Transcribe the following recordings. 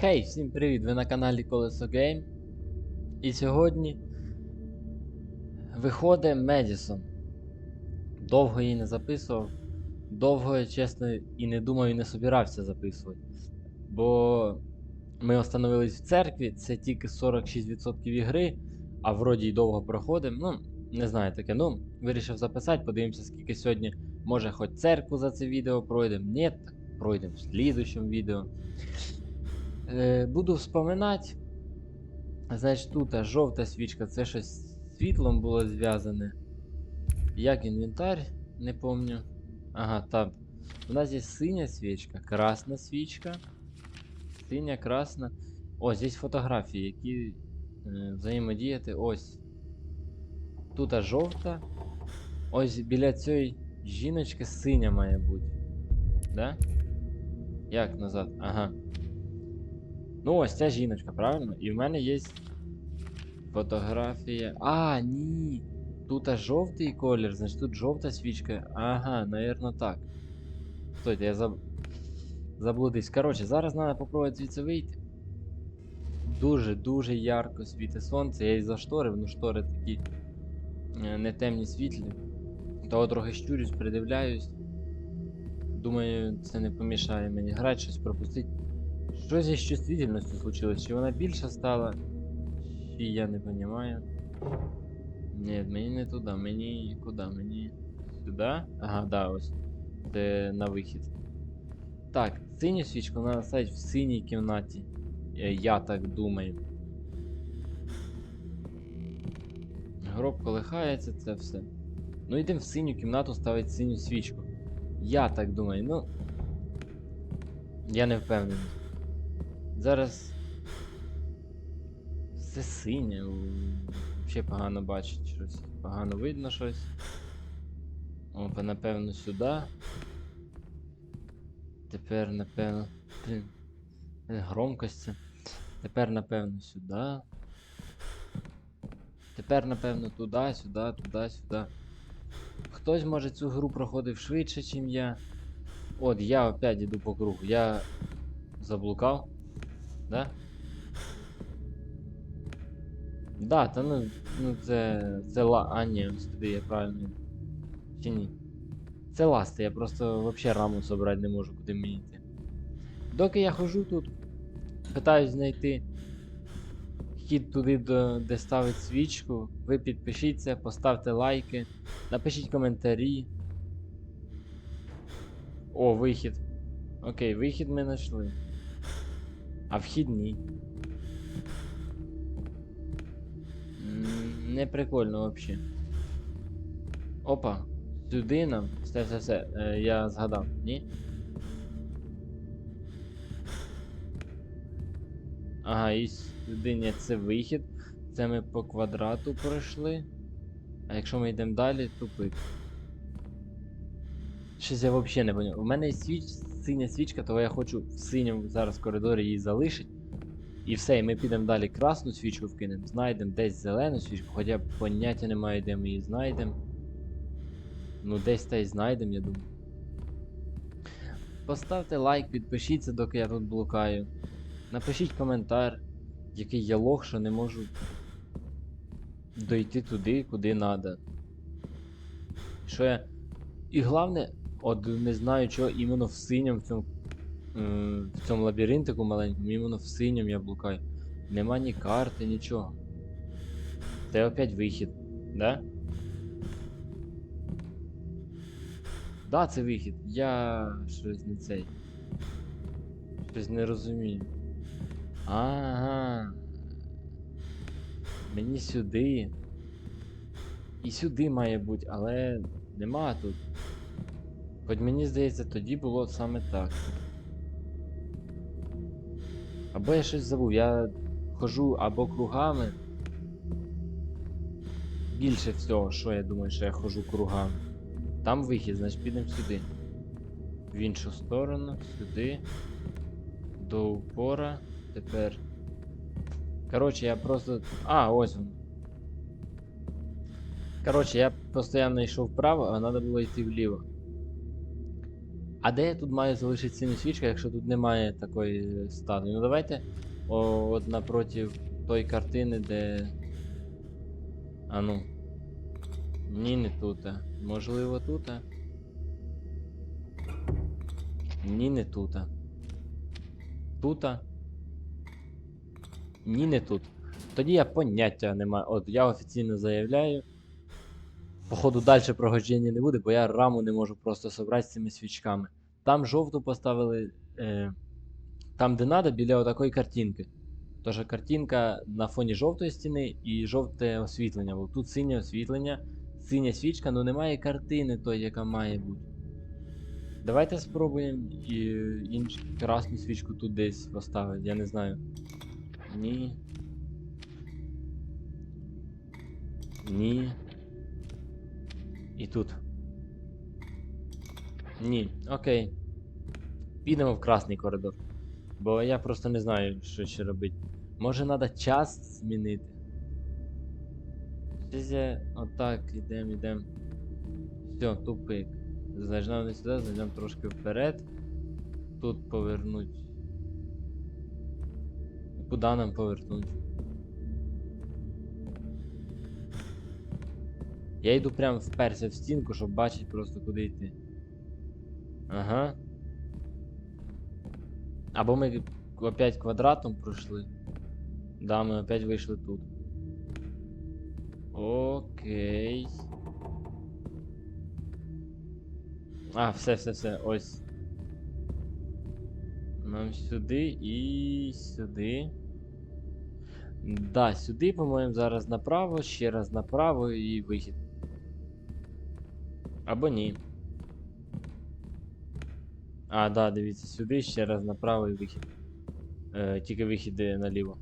Хей, всім привіт! Ви на каналі Колесо Гейм. І сьогодні виходить Медісон. Довго її не записував. Довго, чесно, і не думав, і не собирався записувати. Бо ми остановились в церкві, це тільки 46% ігри, а вроді й довго проходимо. Ну, не знаю таке. Ну, вирішив записати, подивимося, скільки сьогодні. Може, хоч церкву за це відео пройдемо. Ні, так пройдемо в слідущому відео. Е, буду вспоминати. Значить, тут жовта свічка, це щось з світлом було зв'язане. Як інвентар, не помню. Ага, там. У нас є синя свічка, красна свічка. Синя, красна. О, здесь фотографії, які е, взаємодіяти. Ось. Тут жовта. Ось біля цієї жіночки синя має бути. Да? Як назад? Ага. Ну, ось ця жіночка, правильно? І в мене є фотографія. А, ні. Тут аж жовтий колір, значить тут жовта свічка. Ага, наверно так. Стойте, я заб... заблудився. Коротше, зараз треба попробувати звідси вийти. Дуже-дуже ярко світить сонце. Я і зашторив, ну штори такі е, не темні світлі. Того трохи щурюсь, придивляюсь. Думаю, це не помішає мені грати, щось пропустити. Що зі чувствительністю случилось? Чи вона більша стала? Чи я не розумію. Ні, мені не туди, мені куди? Мені сюди? Ага, да, ось. Це на вихід. Так, синю свічку треба ставити в синій кімнаті. Е, Я так думаю. Гроб колихається, це все. Ну йдемо в синю кімнату ставити синю свічку. Я так думаю, ну. Я не впевнений. Зараз. Все синє. Взагалі погано бачить щось. Погано видно щось. Опа, напевно, сюди. Тепер, напевно. Блін. е, Громкость це. Тепер, напевно, сюди. Тепер, напевно, туди, сюди, туди, сюди. Хтось може цю гру проходив швидше, ніж я. От, я опять іду по кругу. Я заблукав. Да? Да, та ну, ну це. Це ла. А, ні, ось туди я правильно. Чи ні? Це ласти, я просто вообще раму собрати не можу, куди мені йти. Доки я хожу тут, питаюсь знайти хід туди, де ставить свічку. Ви підпишіться, поставте лайки, напишіть коментарі. О, вихід. Окей, вихід ми знайшли. А вхідні. Не прикольно вообще. Опа, сюди нам. Все, все, все. Е, я згадав, ні? Ага, і сюди ні, це вихід. Це ми по квадрату пройшли. А якщо ми йдемо далі, тупик. Щось я взагалі не поняв. У мене свіч, синя свічка, того я хочу в синьому зараз коридорі її залишити. І все, і ми підемо далі красну свічку вкинемо, знайдемо десь зелену свічку, хоча б поняття немає, де ми її знайдемо. Ну, десь та й знайдемо, я думаю. Поставте лайк, підпишіться, доки я тут блукаю. Напишіть коментар, який я лох, що не можу дойти туди, куди треба. Що я. І головне, от не знаю, чого іменно в синьому в цьому в цьому лабіринтику маленькому, іменно в синьому я блукаю. Нема ні карти, нічого. Це опять вихід, да? Да, це вихід. Я щось не цей. Щось не розумію. Ага. Мені сюди. І сюди має бути, але нема тут. Хоч мені здається, тоді було саме так. Або я щось забув, я хожу або кругами. Більше всього, що я думаю, що я хожу кругами. Там вихід, значить підемо сюди. В іншу сторону, сюди. До упора. Тепер. Коротше, я просто. А, ось він. Коротше, я постійно йшов вправо, а треба було йти вліво. А де я тут маю залишити синю свічку, якщо тут немає такої статуї? Ну давайте о, от напротив той картини, де. А ну. Ні, не тут. Можливо, тут. Ні, не тут. Тут. Ні, не тут. Тоді я поняття не маю. От я офіційно заявляю. Походу, далі проходження не буде, бо я раму не можу просто собрати з цими свічками. Там жовту поставили. Е, там, де надо, біля отакої картинки. Тож картинка на фоні жовтої стіни і жовте освітлення. Бо тут синє освітлення, синя свічка, але немає картини той, яка має бути. Давайте спробуємо і іншу красну свічку тут десь поставити, я не знаю. Ні. Ні. І тут. Ні, окей. Підемо в красний коридор. Бо я просто не знаю, що ще робити. Може треба час змінити. Щось отак, ідем, ідем. Все, тупик. Зайдемо не сюди, зайдемо трошки вперед. Тут повернуть. Куди нам повернуть? Я йду прям вперся в стінку, щоб бачити просто куди йти. Ага. Або ми опять квадратом пройшли. Да, ми опять вийшли тут. Окей. А, все, все, все, ось. Нам сюди і сюди. Да, сюди, по-моєму, зараз направо, ще раз направо і вихід. Або ні. А, да, дивіться, сюди ще раз направо і вихід. Е, тільки вихід наліво.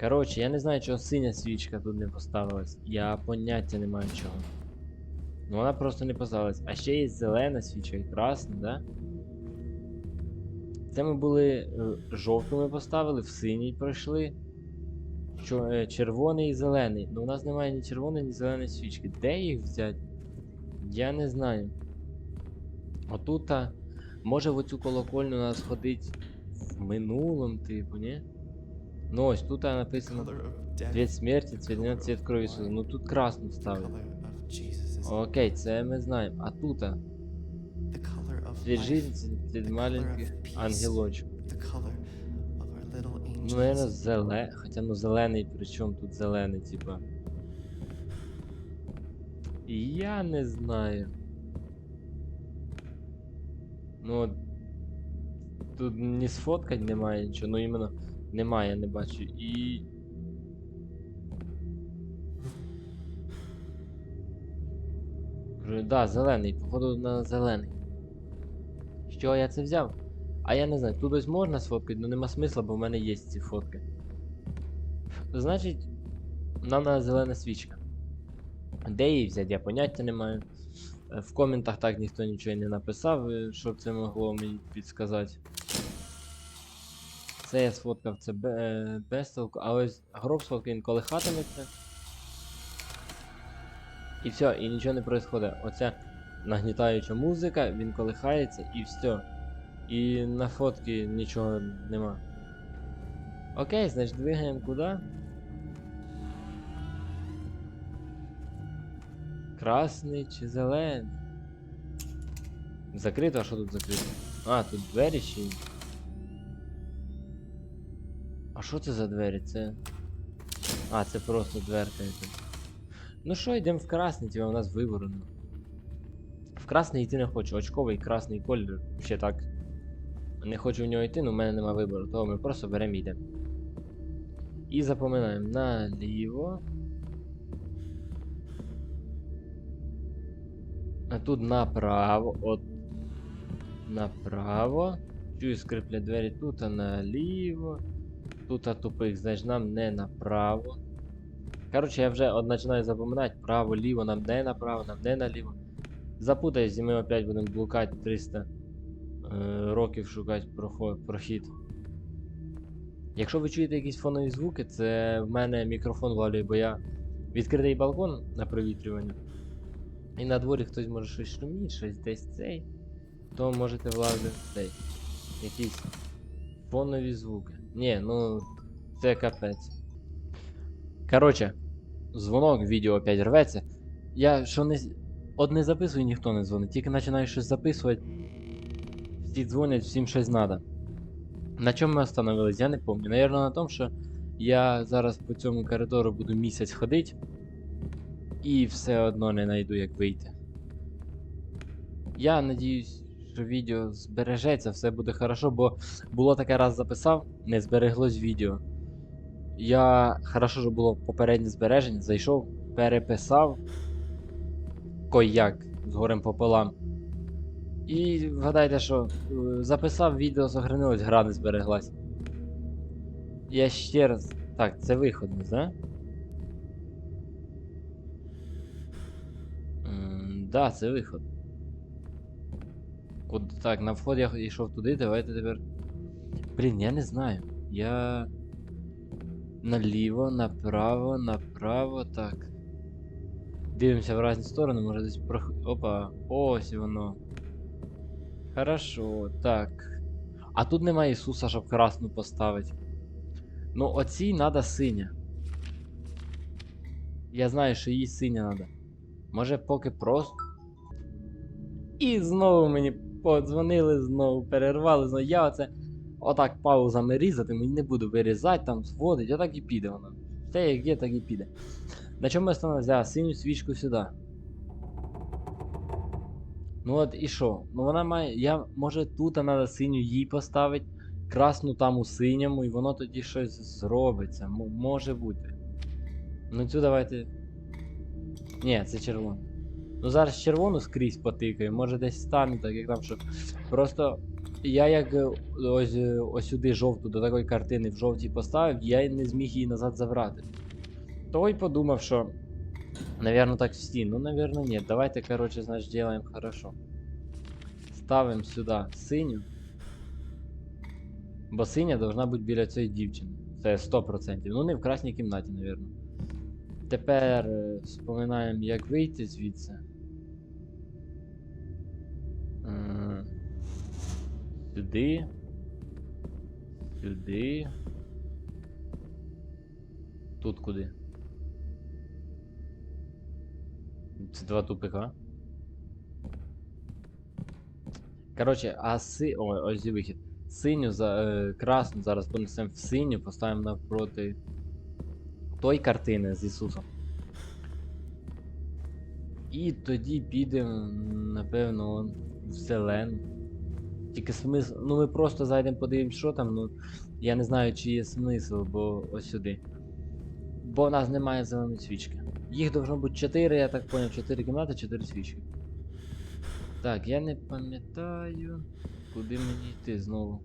Коротше, я не знаю, чого синя свічка тут не поставилась. Я поняття не маю чого. Ну вона просто не поставилась. А ще є зелена свічка і красна, да? Це ми були е, жовту ми поставили, в синій пройшли. Е, червоний і зелений. Ну у нас немає ні червоної, ні зеленої свічки. Де їх взяти? Я не знаю. Отута. Може в оцю колокольню у нас ходить в минулому, типу, ні? Ну ось тут написано цвіт смерті, цвіт цвіт крові Ісуса. Ну тут красну ставить. Окей, це ми знаємо. А тут цвіт жизни, цвіт маленьких ангелочок. Ну, наверное, зеле. Хоча ну зелений, при чому тут зелений, типа. Я не знаю. Ну. Тут ні сфоткать немає нічого, ну іменно немає, не бачу. І. Кажу, Да, зелений, походу на зелений. Що я це взяв? А я не знаю, тут ось можна сфоткати, але нема смисла, бо в мене є ці фотки. Значить, нам надо зелена свічка. Де її взяти, я поняття не маю. Е, В коментах так ніхто нічого не написав, е, щоб це могло мені підсказати. Це я сфоткав, це е, без толку, а ось гроб сфоткав, він колихатиметься. І все, і нічого не відбувається. Оця нагнітаюча музика, він колихається і все. І на фотки нічого нема. Окей, значить двигаємо куди? Красний чи зелений? Закрито, а що тут закрито? А, тут двері ще. А що це за двері? Це. А, це просто дверка. Ну що, йдемо в красний, типа у нас вибору. нема. В красний йти не хочу. Очковий красний колір. Ще так. Не хочу в нього йти, але в мене нема вибору, того ми просто беремо і йдемо. І запоминаємо наліво. А тут направо. От. Направо. Чую скриплять двері тут, а наліво. Тут а тупик, значить нам не направо. Коротше, я вже от починаю запоминати право, ліво, нам не направо, нам не наліво. Запутаюсь, і ми опять будемо блукати 300 е, років шукати прохід. Якщо ви чуєте якісь фонові звуки, це в мене мікрофон валює, бо я відкритий балкон на провітрювання. І на дворі хтось може щось шуміть, щось десь цей. то можете влади. Дай. Якісь фонові звуки. Ні, ну це капець. Коротше, дзвонок, відео опять рветься. Я що не. От не записую, ніхто не дзвонить. Тільки починаю щось записувати. Всі дзвонять, всім щось треба. На чому ми остановились, я не пам'ятаю. Наверно, на тому, що я зараз по цьому коридору буду місяць ходити. І все одно не знайду, як вийти. Я надіюсь, що відео збережеться, все буде хорошо, бо було таке раз записав, не збереглось відео. Я хорошо, що було попереднє збереження, зайшов, переписав кояк з горем пополам. І вгадайте, що е, записав відео, сохранилось, гра не збереглась. Я ще раз. Так, це виход, не. Да, це виход. Куди так, на вход я йшов туди, давайте тепер. Блін, я не знаю. Я. Наліво, направо, направо, так. Дивимося в різні сторони, може десь прох... Опа, ось воно. Хорошо, так. А тут немає Ісуса, щоб красну поставити. Ну, оцій надо синя. Я знаю, що їй синя надо. Може поки просто. І знову мені подзвонили, знову перервали, знову я оце отак паузами різати, мені не буду вирізати, там зводить, отак і піде воно. Все як є, так і піде. На чому ми остановилися? А, синю свічку сюди. Ну от і що? Ну вона має. Я, може тут треба синю їй поставити, красну там у синьому, і воно тоді щось зробиться. М- може бути. Ну цю давайте. Ні, це червоно. Ну зараз червону скрізь потикаю, може десь стане так, як там що. Просто я як е, ось, е, ось сюди жовту до такої картини в жовтій поставив, я не зміг її назад забрати. То й подумав, що. Наверно, так в всі. Ну, наверно, ні. Давайте, короче, значит, делаем хорошо. Ставимо сюди синю. Бо синя должна бути біля цієї дівчини. Це 100%. Ну, не в красній кімнаті, наверно. Тепер е, вспоминаємо, як вийти звідси. Сюди. Сюди. Тут куди? Це два тупика. Коротше, а си. Ой, ось і вихід. Синю за. Е, красну зараз понесемо в синю, поставимо навпроти той картини з Ісусом. І тоді підемо, напевно, в зелену. Тільки смисл. Ну ми просто зайдемо подивимось, що там, ну. Я не знаю, чи є смисл, бо ось сюди. Бо у нас немає зеленої свічки. Їх должно бути 4, я так поняв, 4 кімнати, 4 свічки. Так, я не пам'ятаю, куди мені йти знову.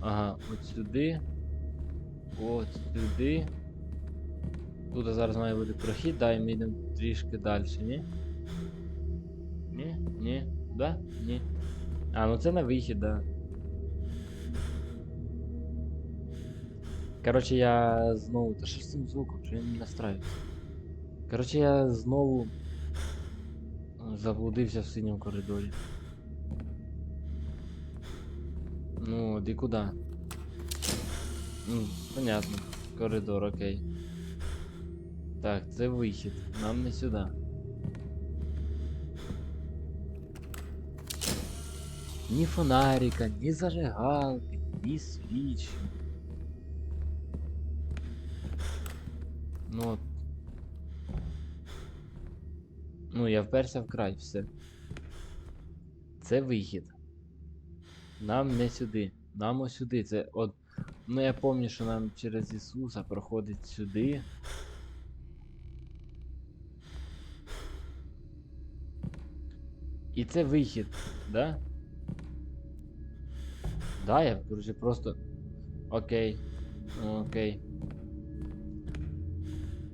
Ага, от сюди. От сюди. Тут зараз має бути прохід, да, і ми йдемо трішки далі, ні? Ні? Ні? Да? Ні. А, ну це на вихід, да. Коротше, я знову. Та що з цим звуком? Що я не настраюся? Коротше, я знову е, заблудився в синьому коридорі. Ну, от і куди? Ну, понятно. Коридор, окей. Так, це вихід. Нам не сюди. Ні фонарика, ні зажигалки, ні свічі. Ну. от. Ну, я вперся в край, все. Це вихід. Нам не сюди. Нам ось сюди. Це от. Ну я пам'ятаю, що нам через Ісуса проходить сюди. І це вихід, да? Да, я, короче, просто. Окей. Ну, окей.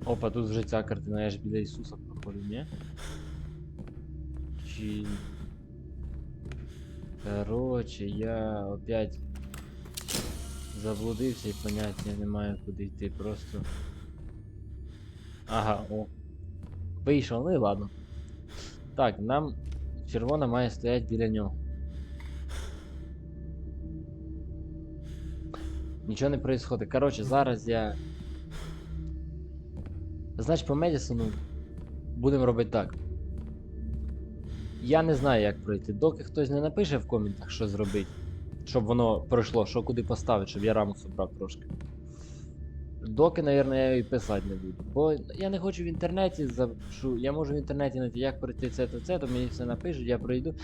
Опа, тут вже ця картина, я ж біля Ісуса проходив, ні? Чи... Короче, я опять заблудився і поняття не маю куди йти, просто. Ага, о. Вийшов, ну і ладно. Так, нам червона має стояти біля нього. Нічого не происходить. Коротше, зараз я. Значить, по Медісону будемо робити так. Я не знаю, як пройти. Доки хтось не напише в коментах, що зробити, щоб воно пройшло, що куди поставити, щоб я раму собрав трошки. Доки, напевно, я і писати не буду. Бо я не хочу в інтернеті запишу. Я можу в інтернеті знайти, як пройти це, то це, то мені все напишуть, я пройду.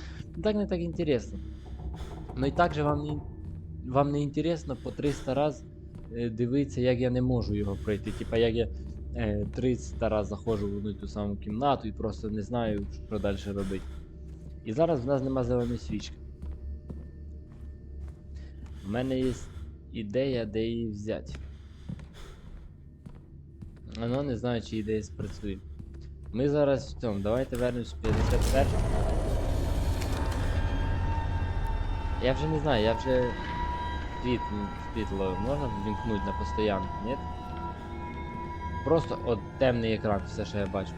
Так не так інтересно. Ну і так же вам не, вам не інтересно по 300 раз е, дивитися, як я не можу його пройти. Типа як я е, 300 раз заходжу в одну ту саму кімнату і просто не знаю, що далі робити. І зараз в нас нема зеленої свічки. У мене є ідея, де її взяти. Ну, не знаю, чи ідея спрацює. Ми зараз в цьому. Давайте вернемось в 51. Я вже не знаю, я вже світ, світло можна ввімкнути на постоянку, ні? Просто от темний екран, все, що я бачу.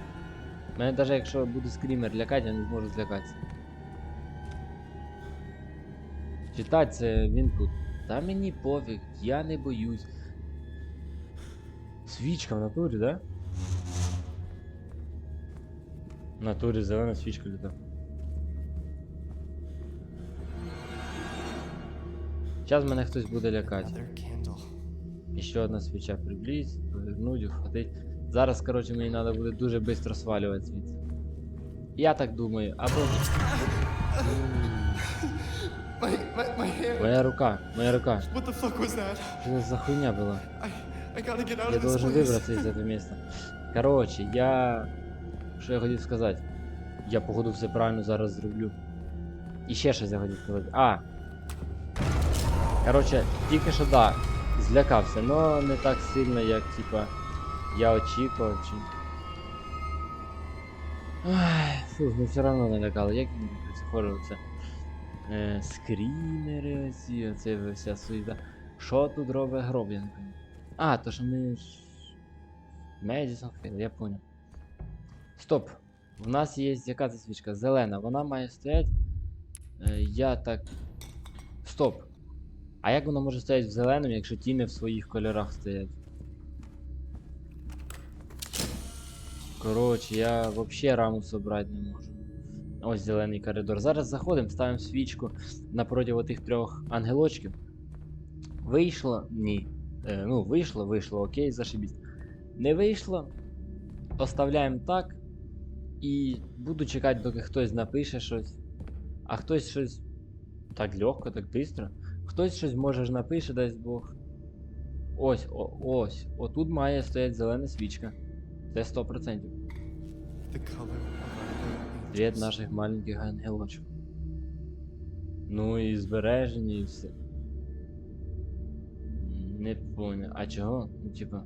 Мене навіть якщо буде скрімер лякати, я не зможу злякатися. Читать це він тут. Та мені пофіг, я не боюсь. Свічка в натурі, да? В натурі зелена свічка літа. Зараз мене хтось буде лякати. І ще одна свіча приблизь, повернуть, ухватить. Зараз, коротше, мені треба буде дуже швидко свалювати звідси. Я так думаю, або. My, my, my. Моя рука, моя рука. What the fuck was that? Що це за хуйня була? I, I gotta get out Я of должен place. вибратися із цього міста. Коротше, я. Що я хотів сказати? Я, походу, все правильно зараз зроблю. І ще щось я хотів сказати. А! Коротше, тільки що да, злякався, но не так сильно, як типа я очікував чи. Ай, фух, ну все одно налякало. Як мені приходило це? Е, скрімери оці, оце вся суєта. Що тут робить гроб, я не пам'ятаю. А, то що ми. Медісон Хейл, я понял. Стоп. В нас є яка це свічка? Зелена. Вона має стояти. Е, я так. Стоп. А як вона може стояти в зеленому, якщо ті не в своїх кольорах стоять? Коротше, я вообще раму собрати не можу. Ось зелений коридор. Зараз заходимо, ставимо свічку напроти отих трьох ангелочків. Вийшло? Ні. Е, ну, вийшло, вийшло, окей, зашибісь. Не вийшло. Оставляємо так. І буду чекати, доки хтось напише щось. А хтось щось. Так легко, так швидко. Хтось щось може ж напише, дасть Бог. Ось, о, ось. Отут має стояти зелена свічка. Це 100%. The color of our Світ наших маленьких ангелочок. Ну і збереження, і все. Не понял. А чого? Ну, типа.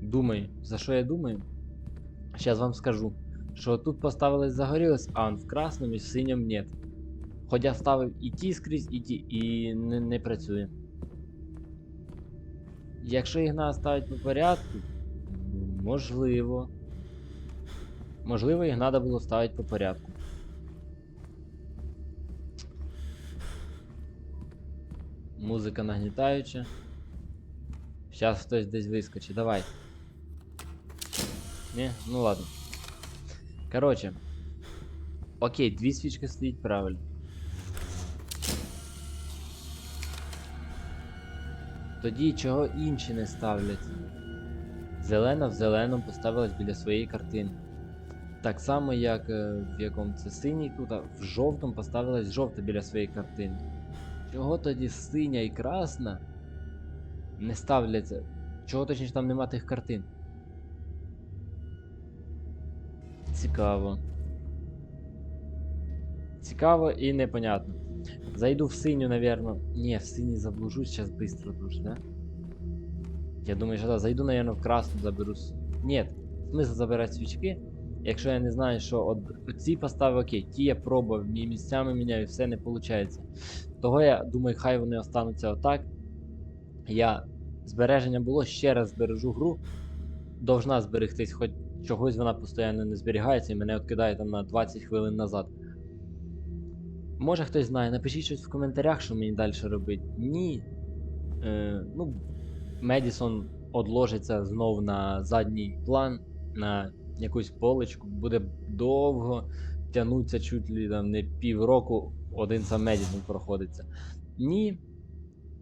Думаю, за що я думаю? Сейчас вам скажу. Що тут поставилось загорілось, а он в красному і в синьому нет. Хоч я ставив і ті скрізь, і ті, і не, не працює. Якщо їх треба ставити по порядку, можливо. Можливо, їх треба було ставити по порядку. Музика нагнітаюча. Зараз хтось десь вискочить. Давай. Ні? Ну ладно. Короче. Окей, дві свічки стоїть правильно. Тоді чого інші не ставлять? Зелена в зеленому поставилась біля своєї картини. Так само, як е, в якому це синій тут, а в жовтому поставилась жовта біля своєї картини. Чого тоді синя і красна не ставляться? Чого точніше там нема тих картин? Цікаво. Цікаво і непонятно. Зайду в синю, наверное. Не, в синій заблужусь сейчас быстро дуже, да? Я думаю, що да. Зайду, наверное, в красну заберу. с- Нет, смисл забирати свічки. Якщо я не знаю, що от ці поставив окей, ті я пробував, мі- місцями міняю, все не виходить. Того я думаю, хай вони остануться отак. Я збереження було, ще раз збережу гру. Должна зберегтись хоч чогось вона постійно не зберігається і мене откидає там на 20 хвилин назад. Може хтось знає, напишіть щось в коментарях, що мені далі робити. Ні. Е, ну, Медісон одложиться знов на задній план, на якусь поличку, буде довго тягнуться чуть ли там не півроку, один сам Медісон проходиться. Ні.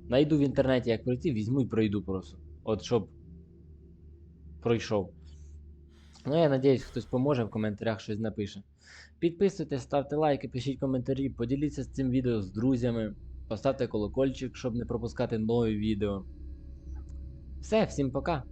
Найду в інтернеті, як пройти, візьму і пройду просто. От щоб пройшов. Ну, я надіюсь, хтось поможе в коментарях щось напише. Підписуйтесь, ставте лайки, пишіть коментарі, поділіться з цим відео з друзями, поставте колокольчик, щоб не пропускати нові відео. Все, всім пока!